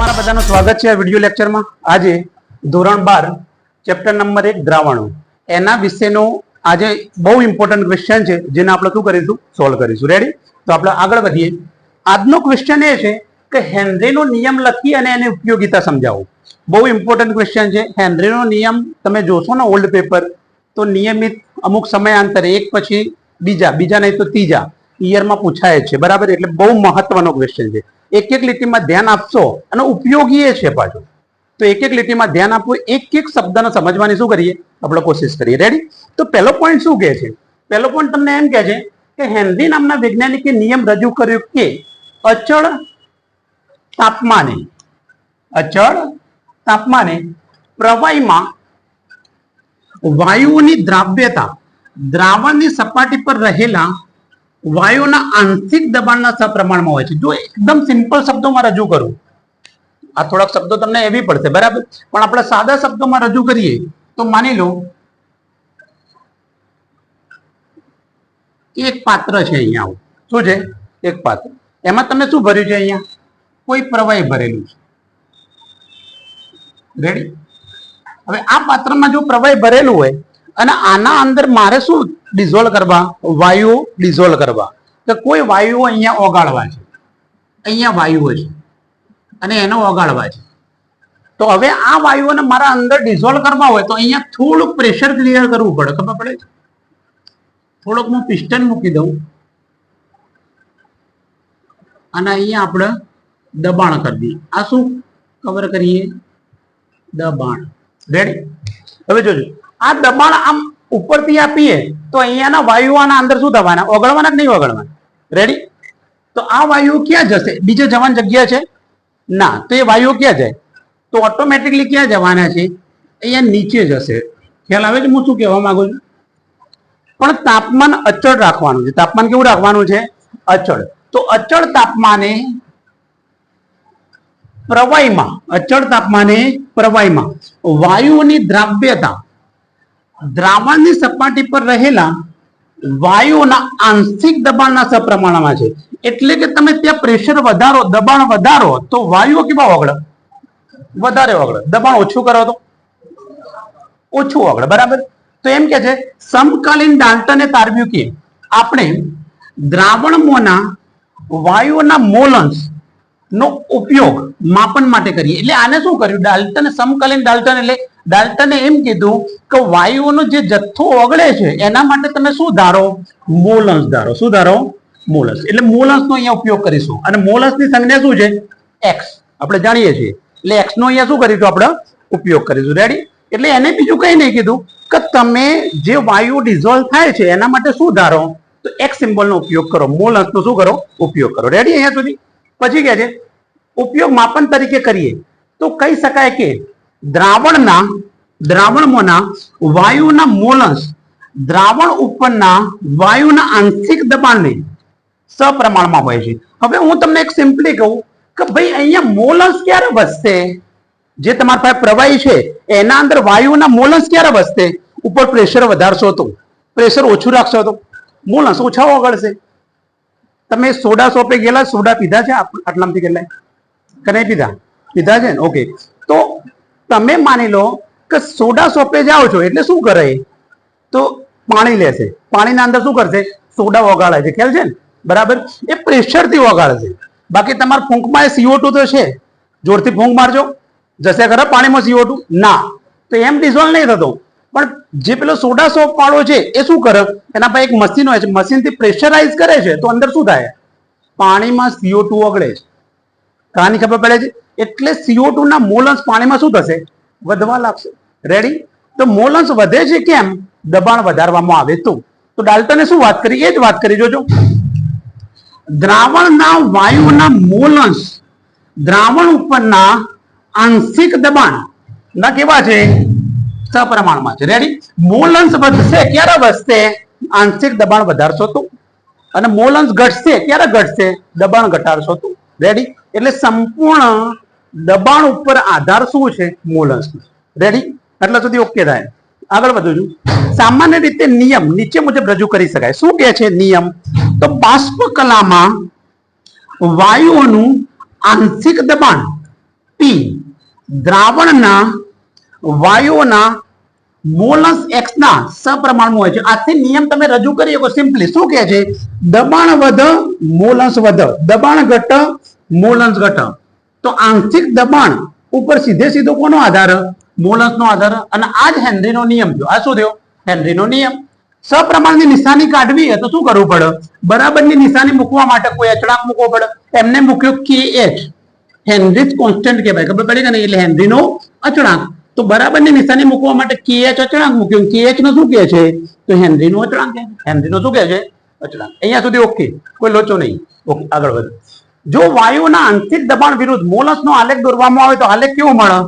તમારા બધાનું સ્વાગત છે આ વીડિયો લેક્ચરમાં. આજે ધોરણ બાર, ચેપ્ટર નંબર એક, દ્રાવણો. એના વિશેનો આજે બહુ ઇમ્પોર્ટન્ટ ક્વેશ્ચન છે, જેને આપણે શું કરીશું? સોલ્વ કરીશું. રેડી તો આપણે આગળ વધીએ. આજનો ક્વેશ્ચન એ છે કે હેનરીનો નિયમ લખી અને એની ઉપયોગિતા સમજાવો. બહુ ઇમ્પોર્ટન્ટ ક્વેશ્ચન છે. હેનરીનો નિયમ તમે જોશો ને ઓલ્ડ પેપર તો નિયમિત અમુક સમયાંતરે, એક પછી બીજા બીજા નહીં તો ત્રીજા. ઈયરમાં પૂછાય છે. બરાબર? એટલે બહુ મહત્વનો ક્વેશ્ચન છે. એક એક લીટીમાં ધ્યાન આપશો અને ઉપયોગી એ છે પાછું. તો એક એક લીટીમાં ધ્યાન આપવું, એક એક શબ્દને સમજવાની શું કરીએ? આપણે કોશિશ કરીએ. રેડી તો પહેલો પોઈન્ટ શું કહે છે? પહેલો પોઈન્ટ તમને એમ કહે છે કે હેન્દી નામના વૈજ્ઞાનિકે નિયમ રજૂ કર્યો કે અચળ તાપમાને અચળ તાપમાને પ્રવાહીમાં વાયુની દ્રાવ્યતા, દ્રાવણની સપાટી પર રહેલા વાયુના આંશિક દબાણના સપ્રમાણમાં હોય છે. જો એકદમ સિમ્પલ શબ્દોમાં રજૂ કરું, આ થોડાક શબ્દો તમને એવી પડશે, બરાબર? પણ આપણે સાદા શબ્દોમાં રજૂ કરીએ, તો માની લો, એક પાત્ર છે અહીંયા આવું. શું છે? એક પાત્ર. એમાં તમે શું ભર્યું છે અહીંયા? કોઈ પ્રવાહી ભરેલું છે. રેડી હવે આ પાત્રમાં જો પ્રવાહી ભરેલું હોય અને આના અંદર મારે શું ડિઝોલ્વ કરવા? વાયુઓ ડિઝોલ્વ કરવા. તો કોઈ વાયુઓ અહીંયા ઓગાળવા છે. અહીંયા વાયુઓ છે. અને એને ઓગાળવા છે. તો હવે આ વાયુઓને મારા અંદર ડિઝોલ્વ કરવા હોય તો અહીંયા થોડુંક પ્રેશર ક્લિયર કરવું પડે. ખબર પડે? છે થોડુંક હું પિસ્ટન મૂકી દઉં. અને અહીંયા આપણે દબાણ કરી દઈએ. આ શું? કવર કરીએ? દબાણ. રેડી હવે જોજો. આ દબાણ આમ ઉપરથી આપીએ તો અહીંયાના વાયુઓના અંદર શું થવાના? ઓગળવાના કે નહીં ઓગળવાના? રેડી તો આ વાયુ ક્યાં જશે? બીજે જવાની જગ્યા છે? ના, તો એ વાયુઓ ક્યાં જાય? તો ઓટોમેટિકલી ક્યાં જવાના છે? અહીંયા નીચે જશે. ખ્યાલ આવે છે? હું શું કહેવા માંગુ છું? પણ તાપમાન અચળ રાખવાનું છે. તાપમાન કેવું રાખવાનું છે? અચળ. તો અચળ તાપમાને પ્રવાહીમાં, અચળ તાપમાને પ્રવાહીમાં વાયુઓની દ્રાવ્યતા દ્રાવણની સપાટી પર રહેલા વાયુઓના આંશિક દબાણના સપ્રમાણમાં છે. એટલે કે તમે ત્યાં પ્રેશર વધારો, દબાણ વધારો, તો વાયુઓ કેવા ઓગળે? વધારે ઓગળે. દબાણ ઓછું કરો તો? ઓછું ઓગળે, બરાબર? તો એમ કે છે, સમકાલીન ડાલ્ટને તારવ્યું કે આપણે દ્રાવણમોના વાયુઓના મોલન્સ નો ઉપયોગ માપન માટે કરીએ. એટલે આને શું કર્યું? ડાલ્ટન સમકાલીન ડાલ્ટન એટલે ડાલ્ટને એમ કીધું કે વાયુઓનો જે જથ્થો ઓગળે છે, એના માટે તમે શું ધારો? મોલન્સ ધારો. શું ધારો? મોલન્સ. એટલે મોલન્સ નો અહીંયા ઉપયોગ કરીશું. અને મોલન્સની સંજ્ઞા શું છે? એક્સ. આપણે જાણીએ છીએ. એટલે એક્સ નો અહીંયા શું કરીશું આપણે? ઉપયોગ કરીશું. રેડી એટલે એને બીજું કઈ નહીં કીધું કે તમે જે વાયુ ડિઝોલ્વ થાય છે, એના માટે શું ધારો? તો એક્સ સિમ્બોલનો ઉપયોગ કરો. મોલન્સ નો શું કરો? ઉપયોગ કરો. રેડી અહીંયા સુધી? પછી કે છે, ઉપયોગ માપન તરીકે કરીએ. તો કહી શકાય કે દ્રાવણના, દ્રાવણમાંના વાયુના મોલન્સ દ્રાવણ ઉપરના વાયુના આંશિક દબાણને સપ્રમાણમાં હોય છે. હવે હું તમને એક સિમ્પલી કહું કે ભાઈ અહીંયા મોલન્સ ક્યારે વધશે? જે તમારી પાસે પ્રવાહી છે, એના અંદર વાયુના મોલન્સ ક્યારે વધશે? ઉપર પ્રેશર વધારશો તો. પ્રેશર ઓછું રાખશો તો. મોલન્સ ઓછા ઓગળશે. તમે સોડા શોપે ગયેલા, સોડા પીધા છે આટલામાંથી કેટલાય? કે નહીં પીધા? પીધા છે ને? ઓકે તો તમે માની લો કે સોડા શોપે જાઓ છો, એટલે શું કરે? તો પાણી લેશે. પાણીના અંદર શું કરશે? સોડા ઓગાળે છે. ખ્યાલ છે ને? બરાબર? એ પ્રેશરથી ઓગાળશે. બાકી તમારા ફૂંકમાં એ સીઓ તો છે. જોરથી ફૂંક મારજો. જશે ખરા પાણીમાં સીઓ ના. તો એમ ડિઝોલ્વ નહીં થતો. પણ જે પેલો સોડા સોપ વાળો છે, એ શું કરે? એના પાસે એક મશીન હોય છે મશીનથી પ્રેશરાઇઝ કરે છે, તો અંદર શું થાય? પાણીમાં સીઓ ટુ ઓગળે છે. કાની ખબર પડે છે? એટલે સીઓ ટુ ના મોલન્સ પાણીમાં શું થશે? વધવા લાગશે. રેડી તો મોલન્સ વધે છે કેમ? દબાણ વધારવામાં આવે તો. તો ડાલ્ટને શું વાત કરી? એ જ વાત કરી, જોજો. દ્રાવણના વાયુના મોલન્સ દ્રાવણ ઉપરના આંશિક દબાણ ના કેવા છે? સપ્રમાણમાં છે. રેડી મોલન્સ વધશે ક્યારે વધશે? આંશિક દબાણ વધારશો તું. અને મોલન્સ ઘટશે, ક્યારે ઘટશે? દબાણ ઘટાડશો તું. રેડી એટલે સંપૂર્ણ દબાણ ઉપર આધાર શું છે? મોલન્સ રેડી એટલા સુધી ઓકે થાય. આગળ વધુ છું. સામાન્ય રીતે નિયમ નીચે મુજબ રજૂ કરી શકાય. શું કહે છે નિયમ? તો બાષ્પ કલામાં વાયુઓનું આંશિક દબાણ ટી દ્રાવણના વાયુઓના મોલસ એક્સ ના સપ્રમાણમાં હોય છે. આથી નિયમ તમે રજૂ કરી શકો સિમ્પલી. શું કહે છે? દબાણ વધ, મોલસ વધ. દબાણ ઘટ, મોલસ ઘટ. તો આંશિક દબાણ ઉપર સીધે સીધો કોનો આધાર? મોલસ નો આધાર. અને આ જ હેનરીનો નિયમ થયો. આ શું થયો? હેનરીનો નિયમ. સપ્રમાણની નિશાની કાઢવી હોય તો શું કરવું પડે? બરાબરની નિશાની મૂકવા માટે કોઈ અચળાંક મૂકવો પડે? એમને મૂક્યો કે એચ. હેનરી કોન્સ્ટન્ટ કહેવાય. ખબર પડી કે નહીં? એટલે હેનરીનો અચળાંક. તો બરાબરની નિશાની મૂકવા માટે કેએચ અચળાંક મૂક્યું. કેએચ નો શું કહે છે? તો હેનરીનો અચળાંક છે. હેનરી નો શું કહે છે? અચળાંક. અહીંયા સુધી ઓકે. કોઈ લોચો નહીં. ઓકે, આગળ વધો. જો વાયુના આંતરિક દબાણ વિરુદ્ધ મોલસ નો આલેખ દોરવામાં આવે તો આલેખ કેવો મળે?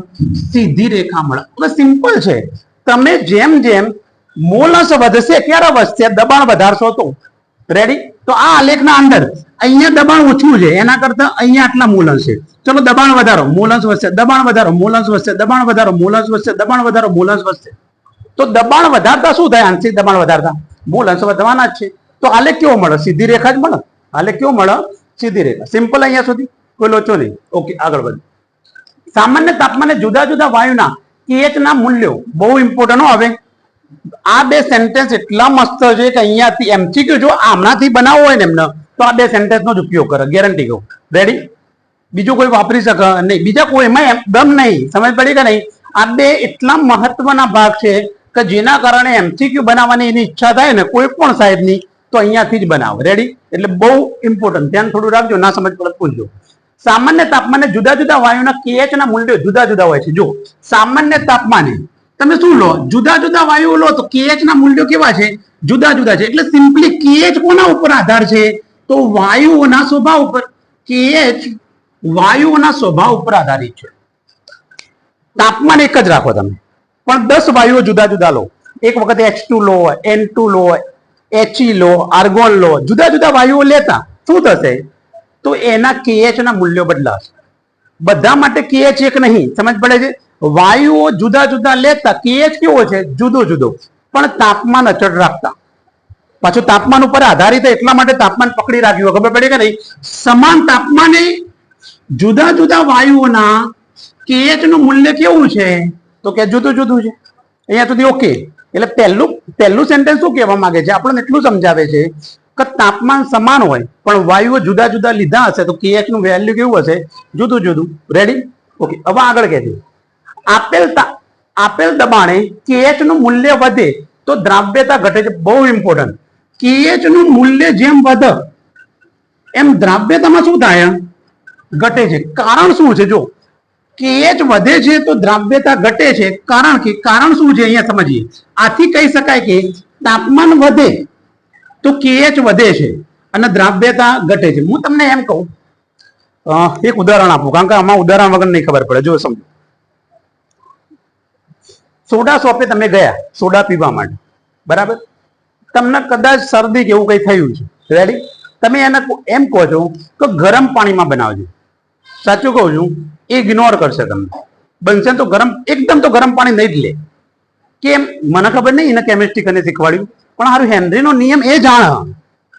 સીધી રેખા મળે. હવે સિમ્પલ છે. તમે જેમ જેમ મોલસ વધશે ક્યારે વધશે, દબાણ વધારશો તો. રેડી તો આ આલેખના અંદર અહીંયા દબાણ ઓછું છે, એના કરતા અહીંયા આટલા મોલસ છે. ચલો, દબાણ વધારો મોલસ વધશે, દબાણ વધારો મોલસ વધશે, દબાણ વધારો મોલસ વધશે, દબાણ વધારો મોલસ વધશે. તો દબાણ વધારતા શું થાય? આંશિક દબાણ વધારતા. મૂલંશ વધવાના જ છે. તો આલેખ કેવો મળે? સીધી રેખા જ મળે? આલેખ કેવો મળે? સીધી રેખા. સિમ્પલ અહીંયા સુધી. કોઈ લોચો નહીં. ઓકે આગળ વધો સામાન્ય તાપમાને જુદા જુદા વાયુના pH ના મૂલ્યો બહુ ઇમ્પોર્ટન્ટ હવે. આ બે સેન્ટેન્સ એટલા મસ્ત છે કે અહીંયાથી એમસીક્યુ જો આમનાથી બનાવો હોય ને એમને. તો આ બે સેન્ટેન્સનો જ ઉપયોગ કરે ગેરંટી કહું. રેડી બીજું કોઈ વાપરી શકે? નહીં. બીજા કોઈ એમાં દમ નહીં. સમજ પડી કે નહીં? આ બે એટલા મહત્વના ભાગ છે કે જેના કારણે એમસીક્યુ બનાવવાની એની ઈચ્છા થાય ને કોઈ પણ સાહેબની, તો અહીંયાથી જ બનાવો. રેડી એટલે બહુ ઇમ્પોર્ટન્ટ ધ્યાન થોડું રાખજો, ના સમજ પડે પૂછજો. સામાન્ય તાપમાને જુદા જુદા વાયુના કેએચ ના મૂલ્યો જુદા જુદા હોય છે. જો સામાન્ય તાપમાને તમે શું લો? જુદા જુદા વાયુઓ લો તો કેએચ ના મૂલ્યો કેવા છે? જુદા જુદા છે. એટલે સિમ્પલી કેએચ કોના ઉપર આધાર છે? તો વાયુઓના સ્વભાવ ઉપર કેએચ વાયુઓના સ્વભાવ ઉપર આધારિત છે. તાપમાન એક જ રાખો તમે. પણ દસ વાયુઓ જુદા જુદા લો. એક વખત એચ ટુ લો એન ટુ લો એચઈ લો આર્ગોન લો, જુદા જુદા વાયુઓ લેતા. શું થશે? તો એના કેએચ ના મૂલ્યો બદલાશે. બધા માટે કેએચ એક નહીં. સમજ પડે છે? વાયુઓ જુદા જુદા લેતા. કેએચ કેવો છે? જુદો જુદો. પણ તાપમાન અચળ રાખતા. પાછું તાપમાન ઉપર આધારિત એટલા માટે તાપમાન પકડી રાખ્યું ખબર પડી કે નહીં? સમાન તાપમાને જુદા જુદા વાયુઓના KH નું મૂલ્ય કેવું છે? તો કે જુદું જુદું છે. અહીંયા સુધી ઓકે. એટલે પહેલું પહેલું સેન્ટેન્સ શું કહેવા માંગે છે? આપણને એટલું સમજાવે છે કે તાપમાન સમાન હોય, પણ વાયુઓ જુદા જુદા લીધા હશે, તો KH નું વેલ્યુ કેવું હશે? જુદું જુદું. રેડી ઓકે હવે આગળ કહેજો. આપેલ આપેલ દબાણે KH નું મૂલ્ય વધે તો દ્રાવ્યતા ઘટે છે. બહુ ઇમ્પોર્ટન્ટ KH નું મૂલ્ય જેમ વધે, એમ દ્રાવ્યતામાં શું થાય? ઘટે છે. કારણ શું છે? જો કેએચ વધે છે તો દ્રાવ્યતા ઘટે છે. કારણ કે, કારણ શું છે અહીંયા સમજીએ? આથી કહી શકાય કે તાપમાન વધે તો કેએચ વધે છે અને દ્રાવ્યતા ઘટે છે. હું તમને એમ કહું એક ઉદાહરણ આપું, કારણ કે આમાં ઉદાહરણ વગર નહીં ખબર પડે. જો સમજો. સોડા શોપે તમે ગયા, સોડા પીવા માટે. બરાબર? તમને કદાચ શરદી કે એવું કંઈ થયું છે. રેડી તમે એને એમ કહો છો કે ગરમ પાણીમાં બનાવજો. સાચું કહું છું ઇગ્નોર કરશે તમને. બનશે તો ગરમ, એકદમ તો ગરમ પાણી નહીં જ લે. કેમ? મને ખબર નહીં, એને કેમિસ્ટ્રી કરીને શીખવાડ્યું. પણ હારું, હેનરીનો નિયમ એ જાણ.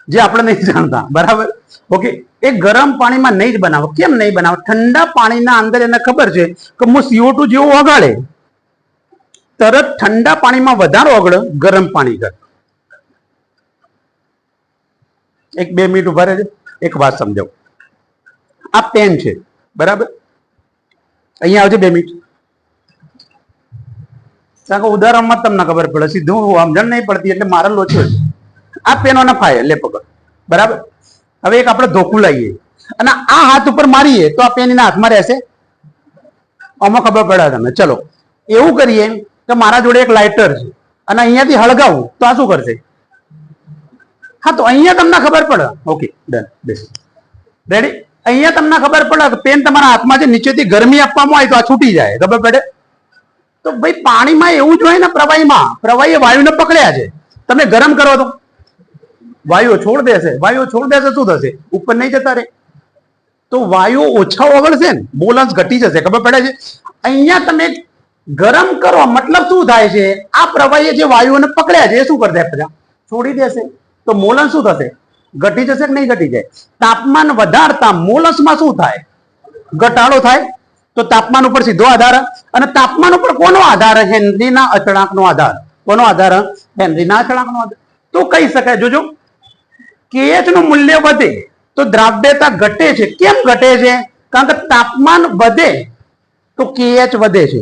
જે આપણે નહીં જાણતા. બરાબર? ઓકે એ ગરમ પાણીમાં નહીં જ બનાવો. કેમ નહીં બનાવો? ઠંડા પાણીના અંદર એને ખબર છે કે હું સીઓ ટુ જેવું ઓગાળે. તરત ઠંડા પાણીમાં વધારો ઓગળે ગરમ પાણી કર એક બે મિનિટ ઊભા રહેજો. એક વાત સમજાવું. આ પેન છે. બરાબર? અહીંયા આવજો બે મિનિટ. કારણ કે ઉદાહરણમાં તમને ખબર પડે. સીધું સમજણ નહીં પડતી એટલે મારે લોચો છે. આ પેનોના ફાય લે પકડ. બરાબર? હવે એક આપણે ધોકું લાવીએ. અને આ હાથ ઉપર મારીએ તો આ પેન એના હાથમાં રહેશે. આમાં ખબર પડે તમે ચલો. એવું કરીએ કે મારા જોડે એક લાઇટર છે. અને અહીંયાથી હળગાવું તો આ શું કરશે? હા, તો અહીંયા તમને ખબર પડે. ઓકે ડન બેસ રેડી અહીંયા તમને ખબર પડે પેન તમારા હાથમાં છે, નીચેથી ગરમી આપવામાં આવે તો આ છૂટી જાય. ખબર પડે? તો ભાઈ, પાણીમાં એવું જ હોય ને પ્રવાહીમાં પ્રવાહી વાયુને પકડ્યા છે. તમે ગરમ કરો તો. વાયુઓ છોડ દેશે. વાયુઓ છોડ દેશે, શું થશે? ઉપર નહીં જતા રે તો વાયુઓ ઓછા ઓગળશે ને, બોલન્સ ઘટી જશે. ખબર પડે છે? અહીંયા તમે ગરમ કરો, મતલબ શું થાય છે? આ પ્રવાહીએ જે વાયુઓને પકડ્યા છે, એ શું કરશે? બધા છોડી દેશે. તો મોલન શું થશે? ઘટી જશે કે નહીં ઘટી જાય? તાપમાન વધારતા મોલસમાં શું થાય? ઘટાડો થાય. તો તાપમાન ઉપર સીધો આધાર. અને તાપમાન ઉપર કોનો આધાર? હેનરીના અચળાંકનો આધાર. કોનો આધાર? હેનરીના અચળાંકનો આધાર. તો કહી શકાય, જોજો. કેએચનું મૂલ્ય વધે તો દ્રાવ્યતા ઘટે છે. કેમ ઘટે છે? કારણ કે તાપમાન વધે તો કેએચ વધે છે.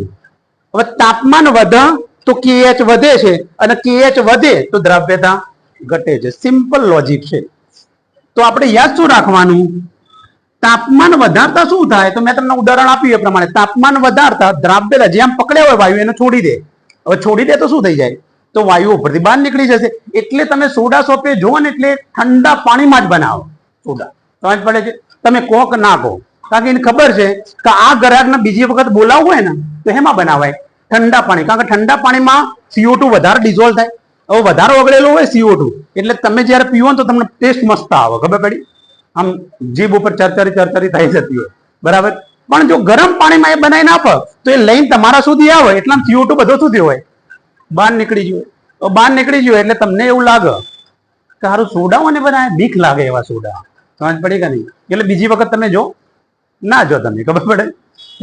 હવે તાપમાન વધે તો કેએચ વધે છે. અને કેએચ વધે તો દ્રાવ્યતા ઘટે છે. સિમ્પલ લોજિક છે. તો આપણે યાદ શું રાખવાનું? તાપમાન વધારતા શું થાય? તો મેં તમને ઉદાહરણ આપ્યું એ પ્રમાણે. તાપમાન વધારતા દ્રાવ્યતા જેમ પકડ્યા હોય વાયુ, એને છોડી દે. હવે છોડી દે તો શું થઈ જાય? તો વાયુ ઉપરથી બહાર નીકળી જશે. એટલે તમે સોડા સોપે જુઓ ને એટલે ઠંડા પાણીમાં જ બનાવો સોડા. સમજ પડે છે? તમે કોક ના કહો. કારણ કે એને ખબર છે કે આ ગ્રાહકને બીજી વખત બોલાવવું હોય ને, તો એમાં બનાવાય? ઠંડા પાણી. કારણ કે ઠંડા પાણીમાં સીઓ ટુ વધારે ડિઝોલ્વ થાય. હવે વધારે ઓગળેલું હોય સીઓ ટુ એટલે તમે જ્યારે પીવો ને તો તમને ટેસ્ટ મસ્ત આવે, ખબર પડી? આમ જીભ ઉપર ચરચરી ચરચરી થઈ જતી હોય. બરાબર? પણ જો ગરમ પાણીમાં એ બનાવીને આપો તો એ લઈને તમારા સુધી આવે. એટલા સીઓ ટુ બધો સુધી હોય. બહાર નીકળી ગયો બહાર નીકળી ગયો એટલે તમને એવું લાગે કે સારું સોડા મને બનાવે? બીક લાગે એવા સોડા. સમજ પડી કે નહીં? એટલે બીજી વખત તમે જો, ના જો તમે, ખબર પડે?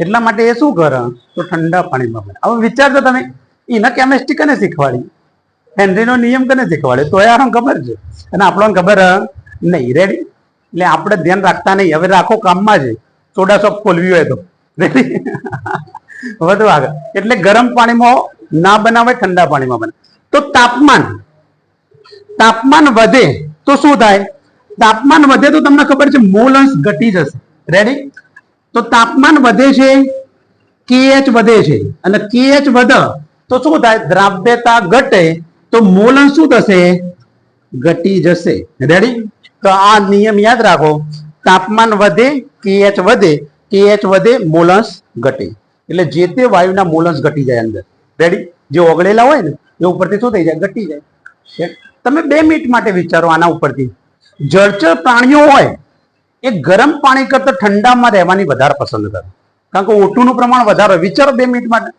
એટલા માટે એ શું કરે? તો ઠંડા પાણીમાં બને હવે વિચારજો તમે, એના કેમેસ્ટ્રી કને શીખવાડી? હેનરીનો નિયમ કને શીખવાડે તો યાર ખબર છે. અને આપણને ખબર નહીં. રેડી એટલે આપણે ધ્યાન રાખતા નહીં. હવે રાખો કામમાં જ. સોડા સોપ ખોલવી હોય તો. રેડી વધુ આગળ. એટલે ગરમ પાણીમાં ના બનાવે ઠંડા પાણીમાં બને તો તાપમાન. તાપમાન વધે તો શું થાય? તાપમાન વધે તો તમને ખબર છે મોલ અંશ ઘટી જશે. રેડી તો તાપમાન વધે છે કેએચ વધે છે. અને કેએચ વધે તો શું થાય? દ્રાવ્યતા ઘટે તો મૂલન શું થશે? ઘટી જશે. રેડી તો આ નિયમ યાદ રાખો. તાપમાન વધે કેએચ વધે કેએચ વધે, મોલન્સ ઘટે. એટલે જે તે વાયુના મોલન્સ ઘટી જાય અંદર. રેડી જે ઓગળેલા હોય ને, એ ઉપરથી શું થઈ જાય? ઘટી જાય. તમે બે મિનિટ માટે વિચારો આના ઉપરથી. જળચર પ્રાણીઓ હોય, એ ગરમ પાણી કરતા ઠંડામાં રહેવાની વધારે પસંદ કરે. કારણ કે ઓટુનું પ્રમાણ વધારે વિચારો બે મિનિટ માટે.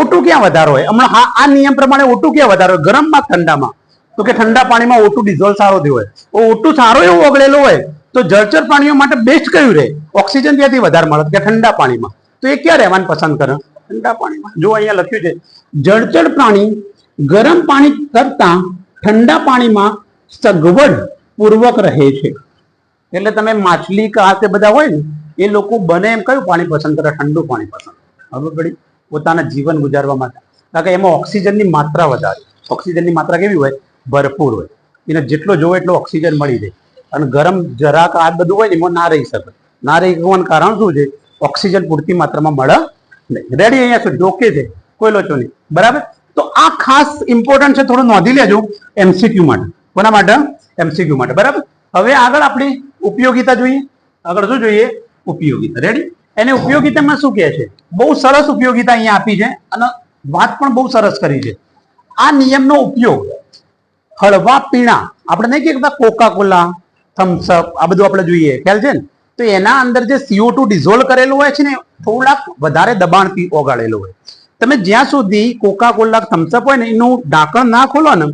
ઓટું ક્યાં વધારો હોય? હમણાં હા, આ નિયમ પ્રમાણે ઓટું ક્યાં વધારો હોય? ગરમમાં ઠંડામાં? તો કે ઠંડા પાણીમાં ઓટું ડિઝોલ્વ સારો થયો હોય. ઓટું સારો એવું ઓગળેલો હોય, તો જળચર પ્રાણીઓ માટે બેસ્ટ કયું રહે? ઓક્સિજન ત્યાંથી વધારે મળે કે ઠંડા પાણીમાં? તો એ ક્યાં રહેવાનું પસંદ કરે? ઠંડા પાણીમાં. જો અહીંયા લખ્યું છે, જળચર પ્રાણી ગરમ પાણી કરતા ઠંડા પાણીમાં સગવડ પૂર્વક રહે છે. એટલે તમે માછલી કે તે બધા હોય ને, એ લોકો બને એમ કયું પાણી પસંદ કરે? ઠંડુ પાણી પસંદ. હવે પડી? પોતાના જીવન ગુજારવા માટે. કારણ કે એમાં ઓક્સિજનની માત્રા વધારે. ઓક્સિજનની માત્રા કેવી હોય? ભરપૂર હોય. એને જેટલો જોવે એટલો ઓક્સિજન મળી જાય અને ગરમ જરાક આ બધું હોય ને, એમાં ના રહી શકે. ના રહી શકવાનું કારણ શું છે? ઓક્સિજન પૂરતી માત્રામાં મળે નહીં. રેડી અહીંયા સુધી ઓકે છે. કોઈ લોચો નહીં. બરાબર? તો આ ખાસ ઇમ્પોર્ટન્ટ છે, થોડું નોંધી લેજો એમસીક્યુ માટે. કોના માટે? એમસીક્યુ માટે. બરાબર? હવે આગળ આપણી ઉપયોગિતા જોઈએ. આગળ શું જોઈએ? ઉપયોગિતા. રેડી એની ઉપયોગિતામાં શું કહે છે? બહુ સરસ ઉપયોગિતા અહીંયા આપી છે અને વાત પણ બહુ સરસ કરી છે. આ નિયમનો ઉપયોગ હળવા પીણા, આપણે નહીં કહેતા કોકા કોલા થમ્સઅપ આ બધું આપણે જોઈએ. ખ્યાલ છે ને? તો એના અંદર જે સીઓ ટુ ડિઝોલ્વ કરેલું હોય છે ને, થોડાક વધારે દબાણથી ઓગાળેલું હોય. તમે જ્યાં સુધી કોકા કોલા થમ્સઅપ હોય ને, એનું ઢાંકણ ના ખોલો ને,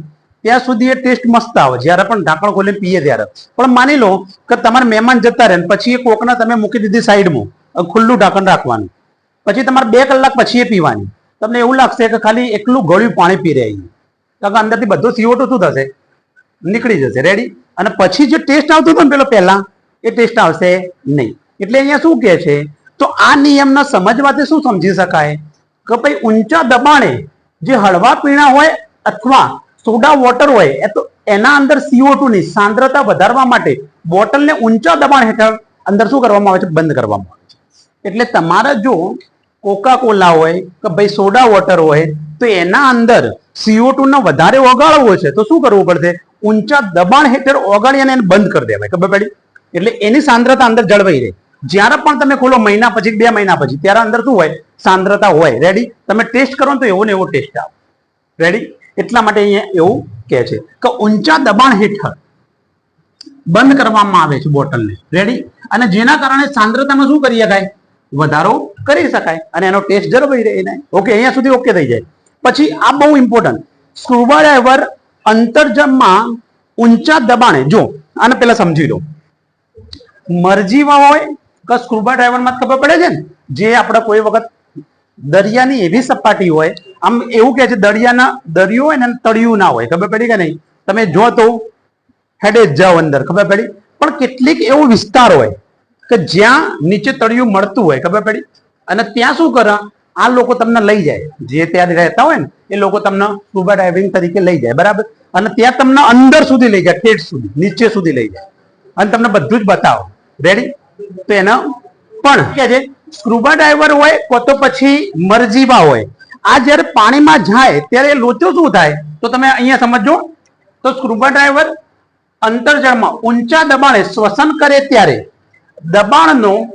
ત્યાં સુધી એ ટેસ્ટ મસ્ત આવે. જ્યારે પણ ઢાંકણ ખોલીને પીએ ત્યારે. પણ માની લો કે તમારા મહેમાન જતા રહે ને, પછી એ કોકના તમે મૂકી દીધી સાઈડમાં ખુલ્લું ઢાંકણ રાખવાનું. પછી તમારે બે કલાક પછી એ પીવાની. તમને એવું લાગશે કે ખાલી એકલું ગળ્યું પાણી પી રહ્યા કારણ કે અંદરથી બધું સીઓટું શું થશે? નીકળી જશે. રેડી અને પછી જે ટેસ્ટ આવતો હતો ને પેલો પહેલા, એ ટેસ્ટ આવશે નહીં. એટલે અહીંયા શું કહે છે? તો આ નિયમના સમજવાથી શું સમજી શકાય? કે ભાઈ ઊંચા દબાણે જે હળવા પીણા હોય અથવા સોડા વોટર હોય, એ તો એના અંદર સીઓ ની સાંદ્રતા વધારવા માટે બોટલને ઊંચા દબાણ હેઠળ અંદર શું કરવામાં આવે છે? બંધ કરવામાં આવે એટલે તમારે જો કોકા કોલા હોય કે ભાઈ સોડા વોટર હોય, તો એના અંદર સીઓ ટુ ના વધારે ઓગાળવો છે. તો શું કરવું પડશે? ઊંચા દબાણ હેઠળ ઓગાળી અને એને બંધ કરી દેવાય. ખબર પડી? એટલે એની સાંદ્રતા અંદર જળવાઈ રહે. જ્યારે પણ તમે ખોલો, મહિના પછી બે મહિના પછી, ત્યારે અંદર શું હોય? સાંદ્રતા હોય. રેડી તમે ટેસ્ટ કરો તો એવો ને એવો ટેસ્ટ આવે. રેડી એટલા માટે અહીંયા એવું કહે છે કે ઊંચા દબાણ હેઠળ બંધ કરવામાં આવે છે બોટલને. રેડી અને જેના કારણે સાંદ્રતામાં શું કરી શકાય? વધારો કરી શકાય અને એનો ટેસ્ટ જળવાઈ રહે એને. ઓકે અહીંયા સુધી ઓકે થઈ જાય. પછી આ બહુ ઇમ્પોર્ટન્ટ સ્કુબા ડાઈવર અંતરજમમાં ઊંચા દબાણે, જો, આને પહેલા સમજી લો. મરજીમાં હોય કે સ્કુબા ડ્રાઈવરમાં ખબર પડે છે ને? જે આપણે કોઈ વખત દરિયાની એવી સપાટી હોય, આમ એવું કે છે, દરિયાના દરિયો હોય ને તળિયું ના હોય. ખબર પડી કે નહીં? તમે જો તો હેડે જ જાઓ અંદર, ખબર પડી? પણ કેટલીક એવો વિસ્તાર હોય કે જ્યાં નીચે તળિયું મળતું હોય, ખબર પડી? અને ત્યાં શું કરે? આ લોકો તમને લઈ જાય. જે ત્યાં રહેતા હોય ને, એ લોકો તમને સ્કુબા ડાઇવિંગ તરીકે લઈ જાય, બરાબર? અને ત્યાં તમને અંદર સુધી લઈ જાય પેટ સુધી, નીચે સુધી લઈ જાય. અને તમને બધું જ બતાવો. રેડી તો એના પણ કે છે? સ્ક્રુબા ડાઈવર હોય, કો તો પછી મરજીવા હોય. આ જ્યારે પાણીમાં જાય, ત્યારે લોચો શું થાય? તો તમે અહીંયા સમજો. તો સ્ક્રુબા ડ્રાઈવર અંતરજળમાં ઊંચા દબાણે શ્વસન કરે ત્યારે દબાણનો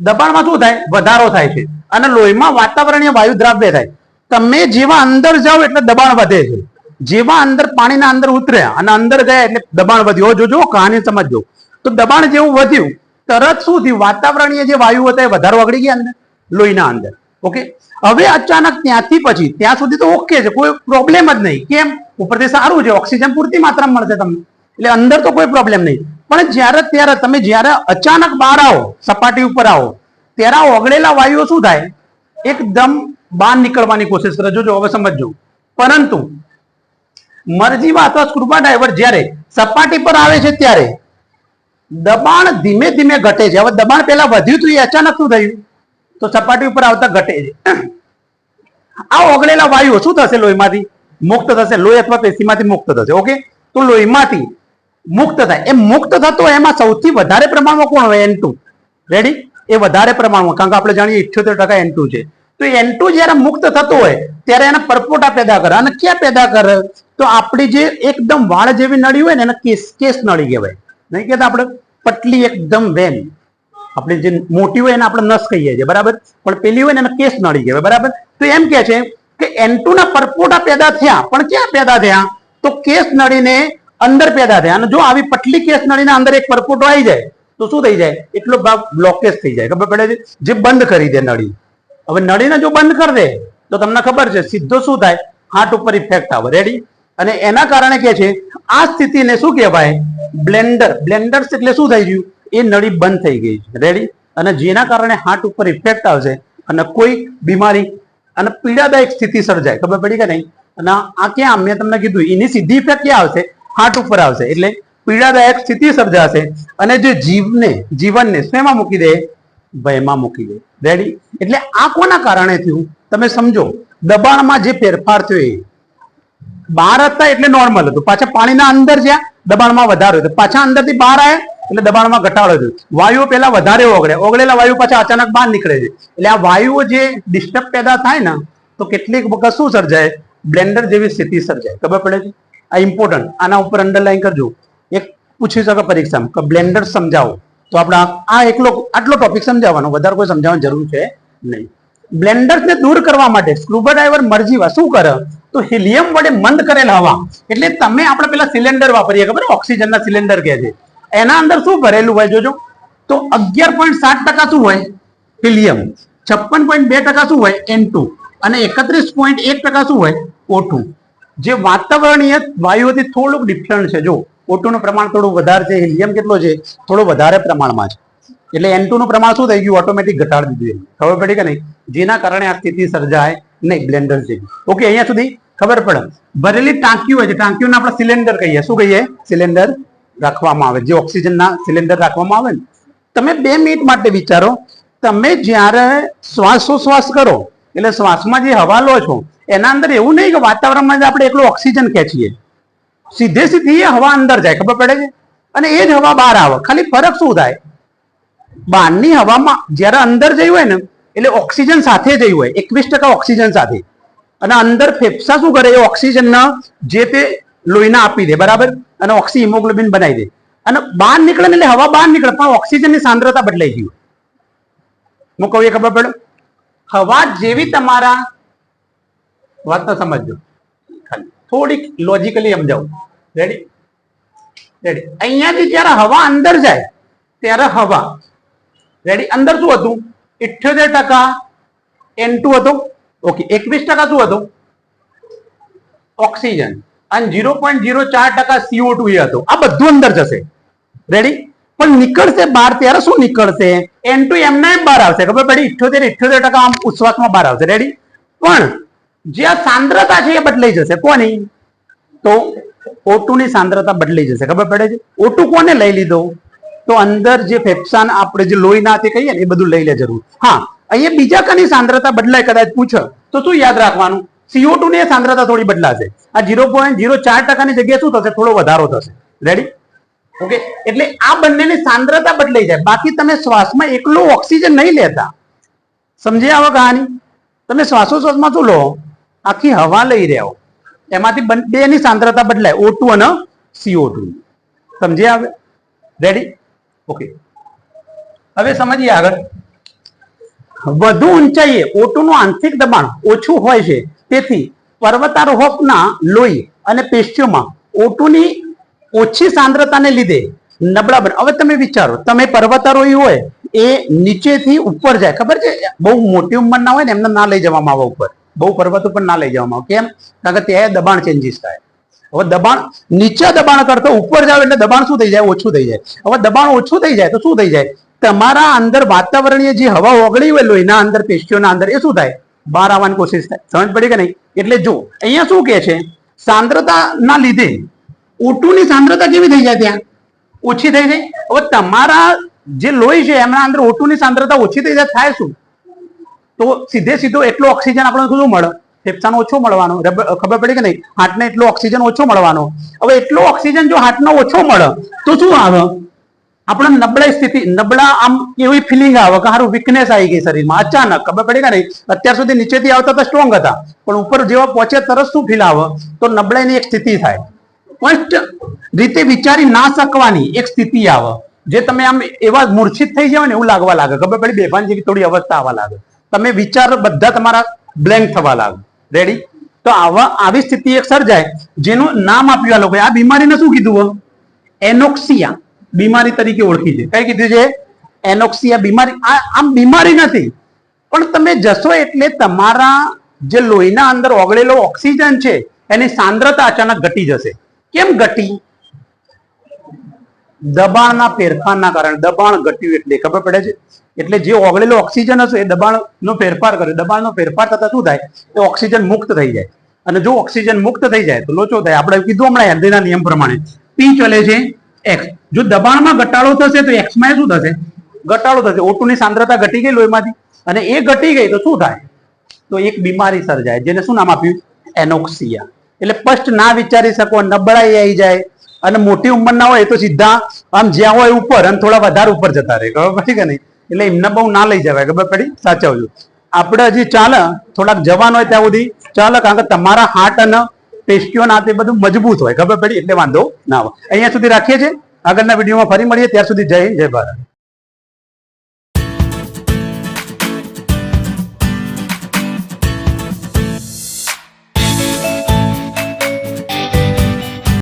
દબાણમાં શું થાય? વધારો થાય છે. અને લોહીમાં વાતાવરણીય વાયુ દ્રાવ્ય થાય. તમે જેવા અંદર જાઓ એટલે દબાણ વધે છે. જેવા અંદર પાણીના અંદર ઉતર્યા અને અંદર ગયા એટલે દબાણ વધ્યું. જોજો, કહાની સમજજો. તો દબાણ જેવું વધ્યું, તરત શું થયું? વાતાવરણીય જે વાયુ હતા એ વધારો વગડી ગયા અંદર, લોહીના અંદર. ઓકે? હવે અચાનક ત્યાંથી પછી, ત્યાં સુધી તો ઓકે છે, કોઈ પ્રોબ્લેમ જ નહીં. કેમ? ઉપરથી સારું છે, ઓક્સિજન પૂરતી માત્રામાં મળશે તમને. એટલે અંદર તો કોઈ પ્રોબ્લેમ નહીં. પણ જ્યારે ત્યારે તમે જ્યારે અચાનક બહાર આવો, સપાટી ઉપર આવો, ત્યારે ઓગળેલા વાયુઓ શું થાય? એકદમ બહાર નીકળવાની કોશિશ કરે. જોજો હવે સમજજો. પરંતુ મરજીમાં અથવા સ્ક્રુબા ડાઈવર જ્યારે સપાટી પર આવે છે ત્યારે દબાણ ધીમે ધીમે ઘટે છે. હવે દબાણ પહેલા વધ્યું હતું એ અચાનક શું થયું? તો સપાટી ઉપર આવતા ઘટે છે. આ ઓગળેલા વાયુઓ શું થશે? લોહીમાંથી મુક્ત થશે. લોહી અથવા પેશીમાંથી મુક્ત થશે. ઓકે? તો લોહીમાંથી મુક્ત થાય. એ મુક્ત થતો એમાં સૌથી વધારે પ્રમાણમાં કોણ હોય? એન રેડી એ વધારે પ્રમાણમાં, કારણ કે આપણે જાણીએ ઇઠ્યોતેર ટકા એન છે. તો એન ટુ જ્યારે મુક્ત થતો હોય, ત્યારે એને પરપોટા પેદા કરે. અને ક્યાં પેદા કરે? તો આપણી જે એકદમ વાળ જેવી નળી હોય ને, એને કેસ કેસ નળી કહેવાય. નહીં કહેતા આપણે? પટલી એકદમ વેન આપણે જે મોટી હોય એને આપણે નસ કહીએ છીએ, બરાબર? પણ પેલી હોય ને, એને કેસ નળી કહેવાય, બરાબર? તો એમ કે છે કે એન ના પરપોટા પેદા થયા. પણ ક્યાં પેદા થયા? તો કેસ નળીને અંદર પેદા થાય. અને જો આવી પટલી કેસ નળીના અંદર એક પરપોટો આવી જાય, તો શું થઈ જાય? એટલો ભાગ બ્લોકેજ થઈ જાય. ખબર પડે છે? જે બંધ કરી દે નળી. હવે નળીને જો બંધ કરી દે, તો તમને ખબર છે, સીધો શું થાય? હાર્ટ ઉપર ઇફેક્ટ આવે. રેડી અને એના કારણે કે છે, આ સ્થિતિને શું કહેવાય? બ્લેન્ડર. બ્લેન્ડર્સ એટલે શું થઈ ગયું? એ નળી બંધ થઈ ગઈ છે. રેડી અને જેના કારણે હાર્ટ ઉપર ઇફેક્ટ આવશે અને કોઈ બીમારી અને પીડાદાયક સ્થિતિ સર્જાય. ખબર પડી કે નહીં? અને આ ક્યાં? મેં તમને કીધું, એની સીધી ઇફેક્ટ ક્યાં આવશે? હાર્ટ ઉપર આવશે. એટલે પીડાદાયક સ્થિતિ સર્જાશે અને જે જીવને, જીવનને શેમાં મૂકી દે? ભયમાં મૂકી દે. રેડી એટલે આ કોના કારણે થયું? તમે સમજો. દબાણમાં જે ફેરફાર થયો એ. બહાર હતા એટલે નોર્મલ હતું. પાછા પાણીના અંદર જ્યાં દબાણમાં વધારો હતો પાછા અંદરથી બહાર આવ્યા એટલે દબાણમાં ઘટાડો થયો. વાયુઓ પહેલા વધારે ઓગળે. ઓગળેલા વાયુ પાછા અચાનક બહાર નીકળે છે. એટલે આ વાયુઓ જે ડિસ્ટર્બ પેદા થાય ને, તો કેટલીક વખત શું સર્જાય? બ્લેન્ડર જેવી સ્થિતિ સર્જાય. ખબર પડે છે? આ ઇમ્પોર્ટન્ટ આના ઉપર અંડરલાઈન કરજો. એક પૂછી શકે પરીક્ષામાં કે બ્લેન્ડર સમજાવો. તો આપણે આ- એકલો આટલો ટોપિક સમજાવવાનો, વધારે કોઈ સમજાવવાની જરૂર છે નહીં. બ્લેન્ડર્સને દૂર કરવા માટે સ્ક્રુબર ડ્રાઈવર મરજીવા શું કરે? તો હિલિયમ વડે મંદ કરેલ હવા. એટલે તમે આપણે પેલા સિલિન્ડર વાપરીએ, ખબર ઓક્સિજનના સિલિન્ડર કહે છે. એના અંદર શું ભરેલું હોય જોજો? તો અગિયાર પોઈન્ટ સાત ટકા શું હોય? હિલિયમ છપ્પન પોઈન્ટ બે ટકા શું હોય? એન ટુ અને એકત્રીસ પોઈન્ટ એક ટકા શું હોય? O2 જે વાતાવરણીય વાયુઓથી થોડુંક ડિફરન્ટ છે. જો O2 પ્રમાણ થોડું વધારે છે હિલિયમ કેટલો છે? થોડો વધારે પ્રમાણમાં છે. એટલે એનનું પ્રમાણ શું થઈ ગયું? ઓટોમેટિક ઘટાડી દીધું ખબર પડી કે નહીં? જેના કારણે આ સ્થિતિ સર્જાય નહીં બ્લેન્ડર છે. ઓકે, અહીંયા સુધી ખબર પડે. ભરેલી ટાંકીઓ હોય છે. ટાંકીઓને આપણે સિલિન્ડર કહીએ. શું કહીએ? સિલિન્ડર રાખવામાં આવે. જે ઓક્સિજનના સિલિન્ડર રાખવામાં આવે ને. તમે બે મિનિટ માટે વિચારો. તમે જ્યારે શ્વાસોશ્વાસ કરો, એટલે શ્વાસમાં જે હવા લો છો એના અંદર એવું નહીં કે વાતાવરણમાં જ આપણે એકલું ઓક્સિજન ખેંચીએ. સીધે સીધી એ હવા અંદર જાય, ખબર પડે છે? અને એ જ હવા બહાર આવે. ખાલી ફરક શું થાય? બહારની હવામાં જ્યારે અંદર જઈ હોય ને, એટલે ઓક્સિજન સાથે જઈ હોય, એકવીસ ટકા ઓક્સિજન સાથે. અને અંદર ફેફસા શું કરે? એ ઓક્સિજનના જે તે લોહીના આપી દે, બરાબર? અને ઓક્સી હિમોગ્લોબિન બનાવી દે. અને બહાર નીકળે એટલે હવા બહાર નીકળે, પણ ઓક્સિજનની સાંદ્રતા બદલાઈ ગઈ હું કહું એ ખબર પડે? હવા જેવી તમારા વાત તો સમજજો. ખાલી થોડીક લોજિકલી સમજાવું. રેડી રેડી અહીંયાથી જ્યારે હવા અંદર જાય, ત્યારે હવા. રેડી અંદર શું હતું? ઇઠ્યોતેર ટકા એન ટુ હતું. ઓકે એકવીસ ટકા શું હતું? ઓક્સિજન. અને ઝીરો પોઈન્ટ ઝીરો ચાર ટકા સીઓ ટુ એ હતું. આ બધું અંદર જશે. રેડી પણ નીકળશે બહાર ત્યારે શું નીકળશે? એન ટુ એમના એમ બહાર આવશે. ખબર પડી? ઇઠ્યોતેર ઇઠ્યોતેર ટકા આમ ઉચ્છ્વાસમાં બહાર આવશે. રેડી પણ જે આ સાંદ્રતા છે એ બદલાઈ જશે. કોની? તો O2 ની સાંદ્રતા બદલાઈ જશે. ખબર પડે છે? ઓટુ કોને લઈ લીધો? તો અંદર જે ફેફસાન આપણે જે લોહીના તે કહીએ ને એ બધું લઈ લે જરૂર. હા, અહીંયા બીજા કની સાંદ્રતા બદલાય કદાચ પૂછે. તો શું યાદ રાખવાનું? CO2 ની સાંદ્રતા થોડી બદલાશે. આ ઝીરો પોઈન્ટ ઝીરો ચાર ટકાની જગ્યાએ શું થશે? થોડો વધારો થશે. રેડી ઓકે એટલે આ બંનેની સાંદ્રતા બદલાઈ જાય. બાકી તમે શ્વાસમાં એકલો ઓક્સિજન નહીં લેતા. સમજી આવો કહાની? તમે શ્વાસોશ્વાસમાં શું લો? આખી હવા લઈ રહ્યા. હો એમાંથી બન- સાંદ્રતા બદલાય. O2 અને સીઓ ટુ સમજી આવે? રેડી ઓકે હવે સમજીએ આગળ. વધુ ઊંચાઈએ O2 નું આંશિક દબાણ ઓછું હોય છે. તેથી પર્વતારોહકના લોહી અને પેશીઓમાં ઓટુની ઓછી સાંદ્રતાને લીધે નબળા બને. હવે તમે વિચારો, તમે પર્વતારોહી હોય, એ નીચેથી ઉપર જાય. ખબર છે? બહુ મોટી ઉંમરના હોય ને, એમને ના લઈ જવામાં આવે ઉપર. બહુ પર્વત ઉપર ના લઈ જવામાં આવે. કેમ? કારણ કે ત્યાં દબાણ ચેન્જીસ થાય. હવે દબાણ નીચે દબાણ કરતો ઉપર જાવ એટલે દબાણ શું થઈ જાય? ઓછું થઈ જાય. હવે દબાણ ઓછું થઈ જાય તો શું થઈ જાય? તમારા અંદર વાતાવરણીય જે હવા ઓગળી હોય લોહીના અંદર, પેશીઓના અંદર, એ શું થાય? બહાર આવવાની કોશિશ થાય. સમજ પડી કે નહીં? એટલે જો અહીંયા શું કે છે? સાંદ્રતાના લીધે ઓટુની સાંદ્રતા કેવી થઈ જાય ત્યાં? ઓછી થઈ જાય. હવે તમારા જે લોહી છે એમના અંદર ઓટુની સાંદ્રતા ઓછી થઈ જાય, થાય શું? તો સીધે સીધો એટલો ઓક્સિજન આપણને શું મળે. ફેફસાનો ઓછો મળવાનો ખબર પડી કે નહીં? હાર્ટને એટલો ઓક્સિજન ઓછો મળવાનો. હવે એટલો ઓક્સિજન જો હાર્ટનો ઓછો મળે, તો શું આવે? આપણે નબળાઈ સ્થિતિ, નબળા આમ એવી ફિલિંગ આવે કે સારું વીકનેસ આવી ગઈ શરીરમાં, અચાનક, ખબર પડી કે નહીં? અત્યાર સુધી નીચેથી આવતા તો સ્ટ્રોંગ હતા, પણ ઉપર જેવા પહોંચે તરત શું ફીલ આવે? તો નબળાઈની એક સ્થિતિ થાય. સ્પષ્ટ રીતે વિચારી ના શકવાની એક સ્થિતિ આવે. જે તમે આમ એવા મૂર્છિત થઈ જાવ ને એવું લાગવા લાગે. ખબર પડી? બેભાન જેવી થોડી અવસ્થા આવવા લાગે. તમે વિચાર બધા તમારા બ્લેન્ક થવા લાગે. રેડી તો આવા, આવી સ્થિતિ એક સર્જાય, જેનું નામ આપ્યું આ લોકોએ. આ બીમારીને શું કીધું એનોક્સિયા. બીમારી તરીકે ઓળખી છે. કઈ કીધું છે? એનોક્સિયા બીમારી. આ, આમ બીમારી નથી. પણ તમે જશો એટલે તમારા જે લોહીના અંદર ઓગળેલો ઓક્સિજન છે, એની સાંદ્રતા અચાનક ઘટી જશે. કેમ ઘટી? દબાણના ફેરફારના કારણે. દબાણ ઘટ્યું એટલે ખબર પડે છે? એટલે જે ઓગળેલો ઓક્સિજન હશે એ દબાણનો ફેરફાર કરે. દબાણનો ફેરફાર થતા શું થાય? એ ઓક્સિજન મુક્ત થઈ જાય. અને જો ઓક્સિજન મુક્ત થઈ જાય, તો લોચો થાય. આપણે કીધું હમણાં હેનરીના નિયમ પ્રમાણે. પી ચલે છે એક્સ જો દબાણમાં ઘટાડો થશે, તો એક્સમાં શું થશે? ઘટાડો થશે. O2 ની સાંદ્રતા ઘટી ગઈ લોહીમાંથી. અને એ ઘટી ગઈ, તો શું થાય? તો એક બીમારી સર્જાય, જેને શું નામ આપ્યું? એનોક્સિયા. એટલે સ્પષ્ટ ના વિચારી શકો, નબળાઈ આવી જાય. અને મોટી ઉંમરના હોય તો સીધા આમ જ્યાં હોય ઉપર, અને થોડા વધારે ઉપર જતા રહે. ખબર પડી કે નહીં? એટલે એમને બહુ ના લઈ જવાય. ખબર પડી? સાચવજો. આપણે હજી ચાલે, થોડાક જવાન હોય ત્યાં સુધી ચાલે, કારણ કે તમારા હાર્ટ અને પેશીઓ ના તે બધું મજબૂત હોય. ખબર પડી? એટલે વાંધો ના આવે. અહીંયા સુધી રાખીએ છીએ. આગળના વિડીયોમાં ફરી મળીએ. ત્યાં સુધી જય જય ભારત.